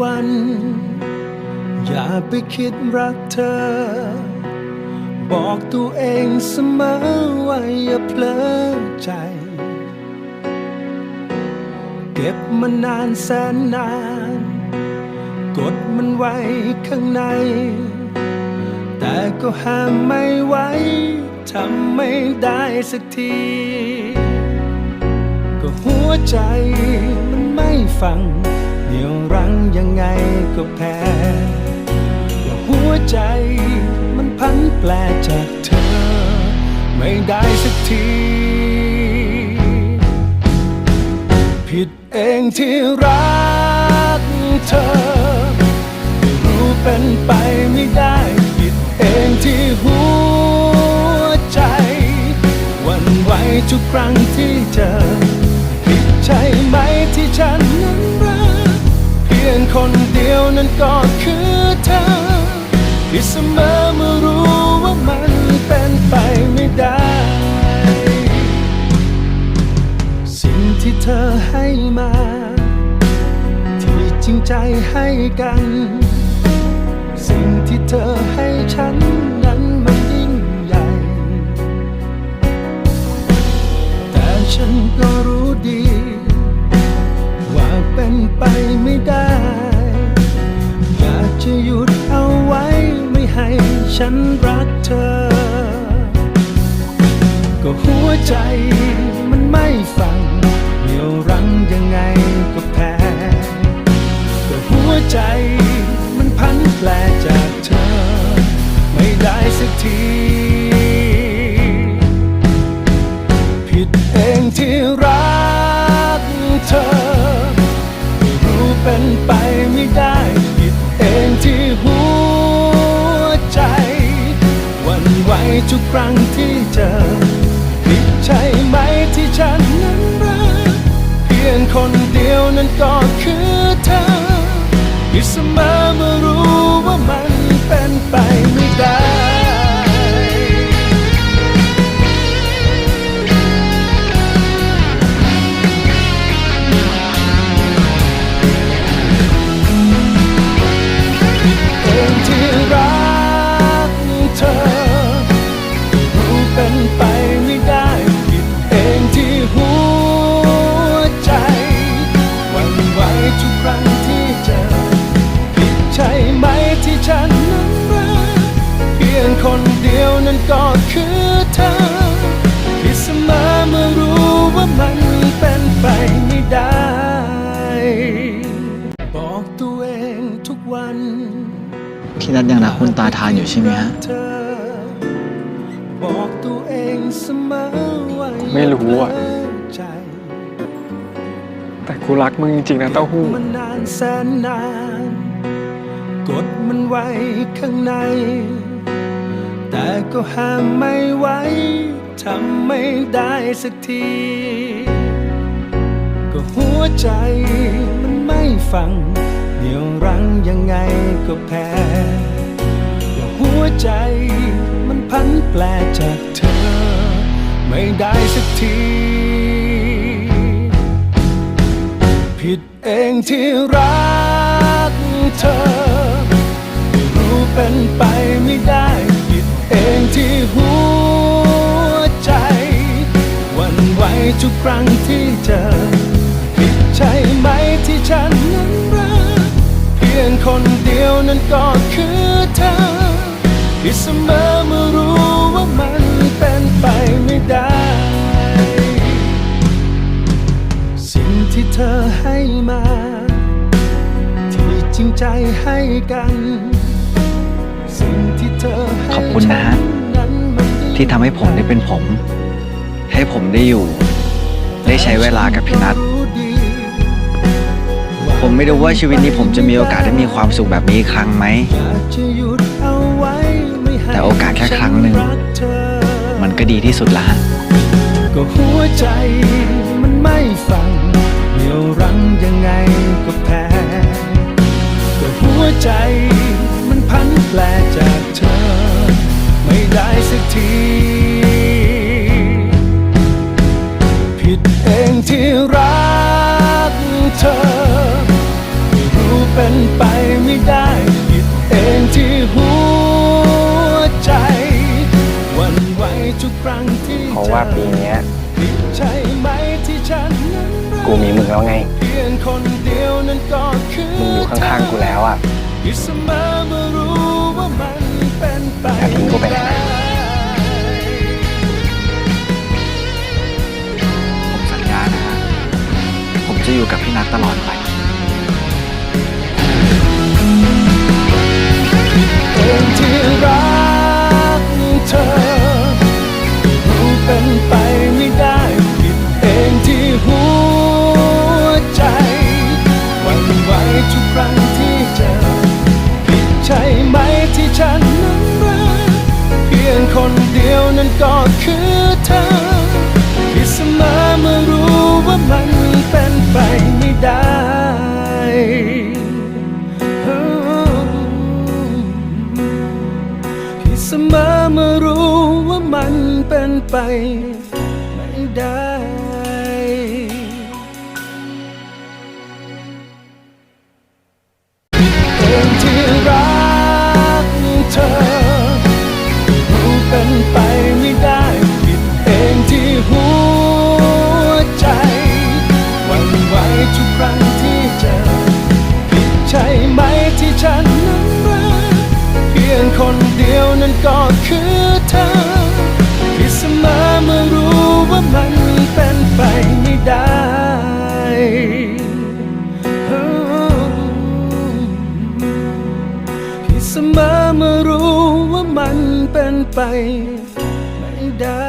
วัน อย่าไปคิดรักเธอ บอกตัวเองเสมอว่าอย่าเพลอใจ เก็บมันนานแสนนาน กดมันไว้ข้างใน แต่ก็ห้ามไม่ไหวทำไม่ได้สักที ก็หัวใจมันไม่ฟัง เหนี่ยวรั้งยังไงก็แพ้ว่าหัวใจมันพันแปลจากเธอ ไม่ได้สักที ผิดเองที่รักเธอ ไม่รู้เป็นไปไม่ได้ ผิดเองที่หัวใจหวันไหวทุกครั้งที่เจอ คนเดียวนั้นก็คือเธอ ที่เสมอเมื่อรู้ว่ามันเป็นไปไม่ได้ สิ่งที่เธอให้มา ที่จริงใจให้กัน สิ่งที่เธอให้ฉันนั้น ฉันรักเธอ ก็หัวใจมันไม่ฟังเหนี่ยวรั้งยังไงก็แพ้ ก็หัวใจมันพันแปลจากเธอ ไม่ได้สักที ผิดเองที่รักเธอ ไม่รู้เป็นไปไม่ได้ ทุกครั้งที่เจอผิดใช่ไหมที่ฉันนั้นรักเพียงคนเดียวนั้นก็ นัทยังรักคุณตาทานอยู่ใช่ไหมฮะบอกตัวเองเสมอว่าไม่รู้อะย่าเพลิดใจแต่กูรักมึงจริงๆนะเต้าหู้ มันนานแสนนาน กดมันไว้ข้างใน แต่ก็ห้ามไม่ไหวทำไม่ได้สักที ก็หัวใจมันไม่ฟัง เหนี่ยวรั้งยังไงก็แพ้ว่าหัวใจมันพันแปลจากเธอ ไม่ได้สักที ผิดเองที่รักเธอ ไม่รู้เป็นไปไม่ได้ ผิดเองที่หัวใจหวันไหวทุกครั้งที่เจอ นั้นก็คือเธอที่เสมอเมื่อรู้ว่ามันเป็นไปไม่ได้ สิ่งที่เธอให้มา ที่จริงใจให้กัน สิ่งที่เธอให้ขอบคุณนะฮะฉันั้นมันยิ่งที่ทำให้ผมได้เป็นผม ให้ผมได้อยู่ ได้ใช้เวลากับพี่นัท ผมไม่รู้ว่าชีวิตนี้ผมจะมีโอกาสได้มีความสุขแบบนี้อีกครั้งไหม แต่โอกาสแค่ครั้งหนึ่ง มันก็ดีที่สุดละฮะ ก็หัวใจมันไม่ฟังเหนี่ยวรั้งยังไงก็แพ้ ก็หัวใจมันพันแปลจากเธอ ไม่ได้สักที ผิดเองที่รักเธอ ไปไม่ได้ผิดเองที่หัวใจหวันไหวทุกครั้งที่เพราะว่าปีเนี้ยผิดใช่ไหมที่ฉันนั้นรักูมีมึงแล้วไง เพียงคนเดียวนั้นก็คือมึงอยู่ข้างๆกูแล้วอะที่เสมอเมื่อรู้ว่ามันเป็นไปอย่าทิ้งกูไปไหนนะ ผมสัญญานะฮะผมจะอยู่กับพี่นัทตลอดไป งที่รัก เป็นไปไม่ได้เองที่รักเธอรู้เป็นไปไม่ได้ผิดเองที่หัวใจหวันไหวทุกครั้งที่เจอผิดใช่ไหมที่ฉันนั้นรักเพียงคนเดียวนั้นก็คือเธอ เสมอเมื่อรู้ว่ามันเป็นไป ไม่ได้